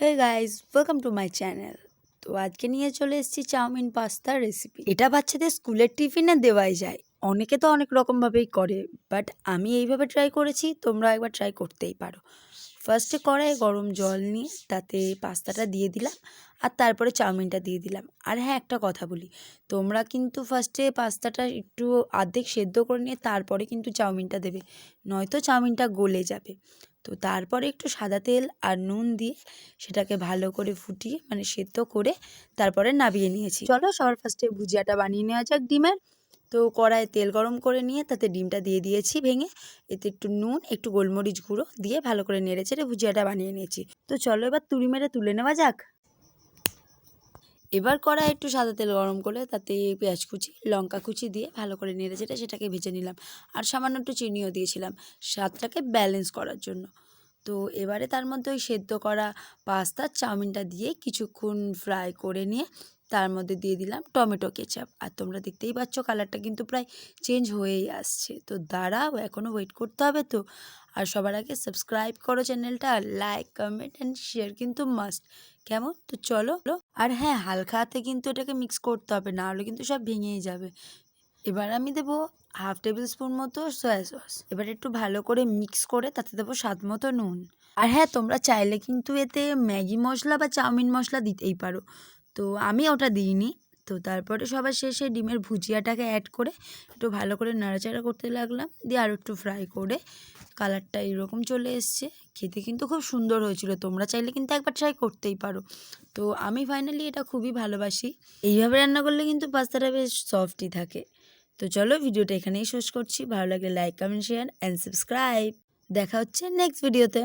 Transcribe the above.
Hey guys welcome to my channel তো আজকে নিয়ে চলে এসেছি চাউমিন পাস্তার রেসিপি এটা বাচ্চাদের স্কুলের টিফিনে দেওয়াই যায়। অনেকে তো অনেক রকমভাবেই করে বাট আমি এইভাবে ট্রাই করেছি, তোমরা একবার ট্রাই করতেই পারো। ফার্স্টে কড়াই গরম জল নিয়ে তাতে পাস্তাটা দিয়ে দিলাম, আর তারপরে চাউমিনটা দিয়ে দিলাম। আর হ্যাঁ একটা কথা বলি, তোমরা কিন্তু ফার্স্টে পাস্তাটা একটু আর্ধেক সেদ্ধ করে নিয়ে তারপরে কিন্তু চাউমিনটা দেবে, নয়তো চাউমিনটা গলে যাবে। তো তারপরে একটু সাদা তেল আর নুন দিয়ে সেটাকে ভালো করে ফুটিয়ে মানে সেদ্ধ করে তারপরে নাবিয়ে নিয়েছি। চলো সবার ফার্স্টে ভুজিয়াটা বানিয়ে নেওয়া যাক ডিমের। তো কড়ায় তেল গরম করে নিয়ে তাতে ডিমটা দিয়ে দিয়েছি ভেঙে। এতে একটু নুন, একটু গোলমরিচ গুঁড়ো দিয়ে ভালো করে নেড়ে চেড়ে ভুজিয়াটা বানিয়ে নিয়েছি। তো চলো এবার তুড়ি মেরে তুলে নেওয়া যাক। এবার কড়া একটু সাদা তেল গরম করে তাতে পেঁয়াজ কুচি, লঙ্কা কুচি দিয়ে ভালো করে নেড়ে চেটে সেটাকে ভেজে নিলাম। আর সামান্য একটু চিনিও দিয়েছিলাম স্বাদটাকে ব্যালেন্স করার জন্য। তো এবারে তার মধ্যে ওই সেদ্ধ করা পাস্তা, চাউমিনটা দিয়ে কিছুক্ষণ ফ্রাই করে নিয়ে তার মধ্যে দিয়ে দিলাম টমেটো কেচাপ। আর তোমরা দেখতেই পাচ্ছ কালারটা কিন্তু প্রায় চেঞ্জ হয়েই আসছে। তো দাঁড়াও এখনও ওয়েট করতে হবে তো। আর সবার আগে সাবস্ক্রাইব করো চ্যানেলটা লাইক কমেন্ট অ্যান্ড শেয়ার কিন্তু মাস্ট কেমন? তো চলো। আর হ্যাঁ হালকা হাতে কিন্তু এটাকে মিক্স করতে হবে, না হলে কিন্তু সব ভেঙেই যাবে। এবার আমি দেবো হাফ টেবিল স্পুন মতো সয়া সস এবার একটু ভালো করে মিক্স করে তাতে দেবো স্বাদ মতো নুন। আর হ্যাঁ তোমরা চাইলে কিন্তু এতে ম্যাগি মশলা বা চাউমিন মশলা দিতেই পারো। তো আমি ওটা দিইনি। তো তারপরে সবার শেষে ডিমের ভুজিয়াটাকে অ্যাড করে একটু ভালো করে নাড়াচাড়া করতে লাগলাম। দিয়ে আরও একটু ফ্রাই করে কালারটা এইরকম চলে এসছে। খেতে কিন্তু খুব সুন্দর হয়েছিল। তোমরা চাইলে কিন্তু একবার ট্রাই করতেই পারো। তো আমি ফাইনালি এটা খুবই ভালোবাসি। এইভাবে রান্না করলে কিন্তু পাস্তাটা বেশ সফটই থাকে। তো চলো ভিডিওটা এখানেই শেষ করছি। ভালো লাগলে like comment share and subscribe দেখা হচ্ছে নেক্সট ভিডিওতে